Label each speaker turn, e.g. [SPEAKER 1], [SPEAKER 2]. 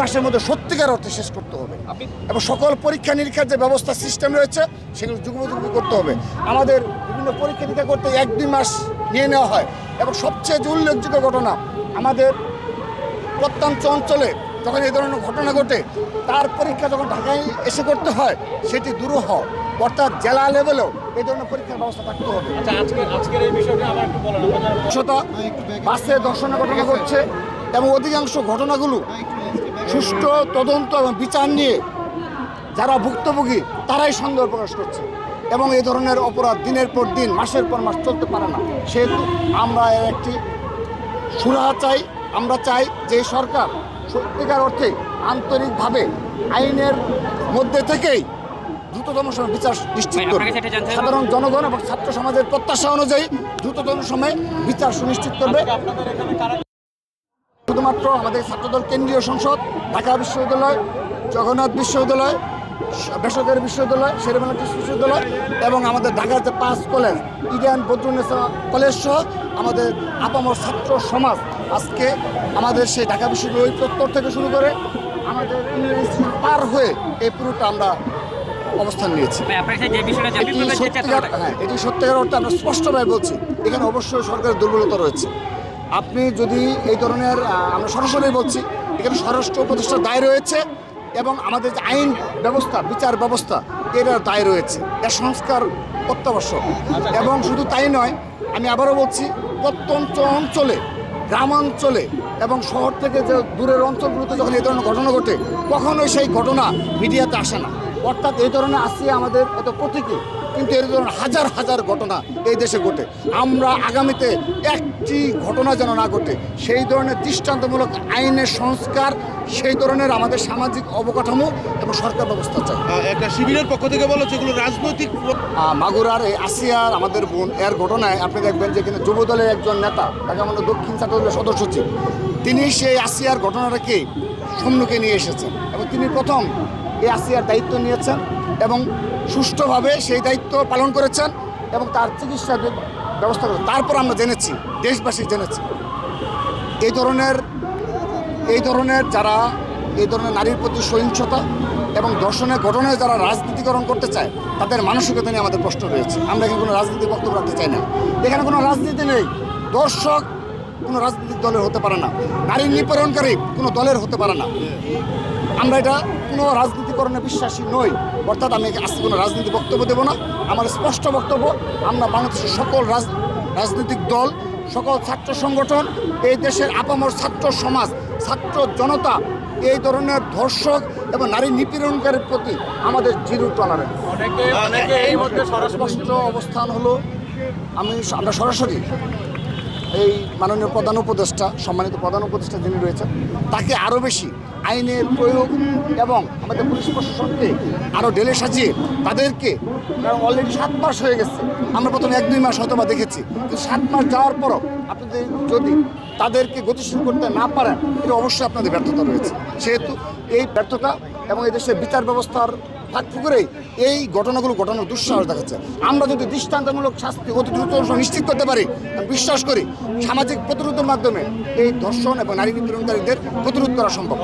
[SPEAKER 1] মাসের মধ্যে সত্যিকার অর্থে শেষ করতে হবে। এবং সকল পরীক্ষা নিরীক্ষার যে ব্যবস্থা সিস্টেম রয়েছে সেগুলো যুগোপযোগী করতে হবে। আমাদের বিভিন্ন পরীক্ষা নিরীক্ষা করতে এক দুই মাস নিয়ে নেওয়া হয়। এবং সবচেয়ে যে উল্লেখযোগ্য ঘটনা আমাদের প্রত্যন্ত অঞ্চলে যখন এই ধরনের ঘটনা ঘটে তার পরীক্ষা যখন ঢাকায় এসে করতে হয় সেটি দুরূহ অর্থাৎ জেলা লেভেলেও এই ধরনের পরীক্ষার ব্যবস্থা থাকতে হবে।
[SPEAKER 2] আচ্ছা
[SPEAKER 1] বাসে দর্শনের ঘটনা ঘটছে এবং অধিকাংশ ঘটনাগুলো সুষ্ঠু তদন্ত এবং বিচার নিয়ে যারা ভুক্তভোগী তারাই সন্দেহ প্রকাশ করছে। এবং এই ধরনের অপরাধ দিনের পর দিন মাসের পর মাস চলতে পারে না। সেহেতু আমরা এর একটি সুরাহা চাই। আমরা চাই যে সরকার সত্যিকার অর্থে আন্তরিকভাবে আইনের মধ্যে থেকেই দ্রুততম সময় বিচার নিশ্চিত করবে। সাধারণ জনগণ এবং ছাত্র সমাজের প্রত্যাশা অনুযায়ী দ্রুততম সময়ে বিচার সুনিশ্চিত করবে। শুধুমাত্র আমাদের ছাত্রদল কেন্দ্রীয় সংসদ ঢাকা বিশ্ববিদ্যালয় জগন্নাথ বিশ্ববিদ্যালয় বেসরকারি বিশ্ববিদ্যালয় শেরেবাংলা বিশ্ববিদ্যালয় এবং আমাদের ঢাকার যে পাঁচ কলেজ ইডেন বদরুন্নেসা কলেজ সহ আমাদের আপামর ছাত্র সমাজ আজকে আমাদের সেই ঢাকা বিশ্ববিদ্যালয় চত্বর থেকে শুরু করে আমাদের পার হয়ে এই পুরোটা আমরা অবস্থান নিয়েছি। এটি সত্যিকার হ্যাঁ এটি সত্যিকার অর্থে আমরা স্পষ্টভাবে বলছি। এখানে অবশ্যই সরকারের দুর্বলতা রয়েছে। আপনি যদি এই ধরনের আমরা সরাসরি বলছি, এখানে স্বরাষ্ট্র উপদেষ্টার দায় রয়েছে এবং আমাদের যে আইন ব্যবস্থা, বিচার ব্যবস্থা, এটার দায় রয়েছে। এর সংস্কার অত্যাবশ্যক। এবং শুধু তাই নয়, আমি আবারও বলছি, প্রত্যন্ত অঞ্চলে, গ্রামাঞ্চলে এবং শহর থেকে যে দূরের অঞ্চলগুলোতে যখন এই ধরনের ঘটনা ঘটে, কখনোই সেই ঘটনা মিডিয়াতে আসে না। অর্থাৎ এই ধরনের আসিয়া আমাদের এত প্রতীকী। কিন্তু এর ধরনের হাজার হাজার ঘটনা এই দেশে ঘটে। আমরা আগামীতে একটি ঘটনা যেন না ঘটে, সেই ধরনের দৃষ্টান্তমূলক আইনের সংস্কার সেই ধরনের আমাদের সামাজিক অবকাঠামো এবং সরকার ব্যবস্থা চাই।
[SPEAKER 3] একটা শিবিরের পক্ষ থেকে বলা যেগুলো রাজনৈতিক
[SPEAKER 1] মাগুরার এই আসিয়ার আমাদের বোন এর ঘটনায় আপনি দেখবেন যে এখানে যুব দলের একজন নেতা তাকে আমাদের দক্ষিণ ছাত্রদলের সদস্য সচিব তিনি সেই আসিয়ার ঘটনাটাকে সম্মুখে নিয়ে এসেছেন এবং তিনি প্রথম এই আসিয়ার দায়িত্ব নিয়েছেন এবং সুষ্ঠুভাবে সেই দায়িত্ব পালন করেছেন এবং তার চিকিৎসার ব্যবস্থা করেছেন। তারপর আমরা জেনেছি দেশবাসী জেনেছি। এই ধরনের এই ধরনের যারা, এই ধরনের নারীর প্রতি সহিংসতা এবং দর্শনের ঘটনায় যারা রাজনীতিকরণ করতে চায়, তাদের মানসিকতা নিয়ে আমাদের প্রশ্ন রয়েছে। আমরা এখানে কোনো রাজনীতি বক্তব্য রাখতে চাই না। এখানে কোনো রাজনীতি নেই। দর্শক কোনো রাজনৈতিক দলের হতে পারে না। নারী নিপীড়নকারী কোনো দলের হতে পারে না। আমরা এটা কোনো রাজনীতিকরণে বিশ্বাসী নই। অর্থাৎ আমি আজকে কোনো রাজনীতি বক্তব্য দেবো না। আমার স্পষ্ট বক্তব্য, আমরা বাংলাদেশের সকল রাজ, রাজনৈতিক দল সকল ছাত্র সংগঠন, এই দেশের আপামর ছাত্র সমাজ, ছাত্র জনতা, এই ধরনের ধর্ষক এবং নারী নিপীড়নকারীর প্রতি আমাদের জিরো টলারেন্স
[SPEAKER 2] অনেকে এই মধ্যে
[SPEAKER 1] স্পষ্ট অবস্থান হলো, আমি আমরা সরাসরি এই মাননীয় প্রধান উপদেষ্টা, সম্মানিত প্রধান উপদেষ্টা যিনি রয়েছেন, তাকে আরও বেশি আইনের প্রয়োগ এবং আমাদের পুলিশ প্রশাসনকে আরও ঢেলে সাজিয়ে তাদেরকে, কারণ অলরেডি সাত মাস হয়ে গেছে, আমরা প্রথমে এক দুই মাস হয়তো বা দেখেছি, কিন্তু সাত মাস যাওয়ার পরও আপনাদের যদি তাদেরকে গতিশীল করতে না পারেন, এটা অবশ্যই আপনাদের ব্যর্থতা রয়েছে। সেহেতু এই ব্যর্থতা এবং এই দেশের বিচার ব্যবস্থার ফাঁক ফুকুরেই এই ঘটনাগুলো ঘটানোর দুঃসাহস দেখাচ্ছে। আমরা যদি দৃষ্টান্তমূলক শাস্তি অতি দ্রুত নিশ্চিত করতে পারি, আমি বিশ্বাস করি সামাজিক প্রতিরোধের মাধ্যমে এই ধর্ষণ এবং নারী নিপীড়নকারীদের প্রতিরোধ করা সম্ভব।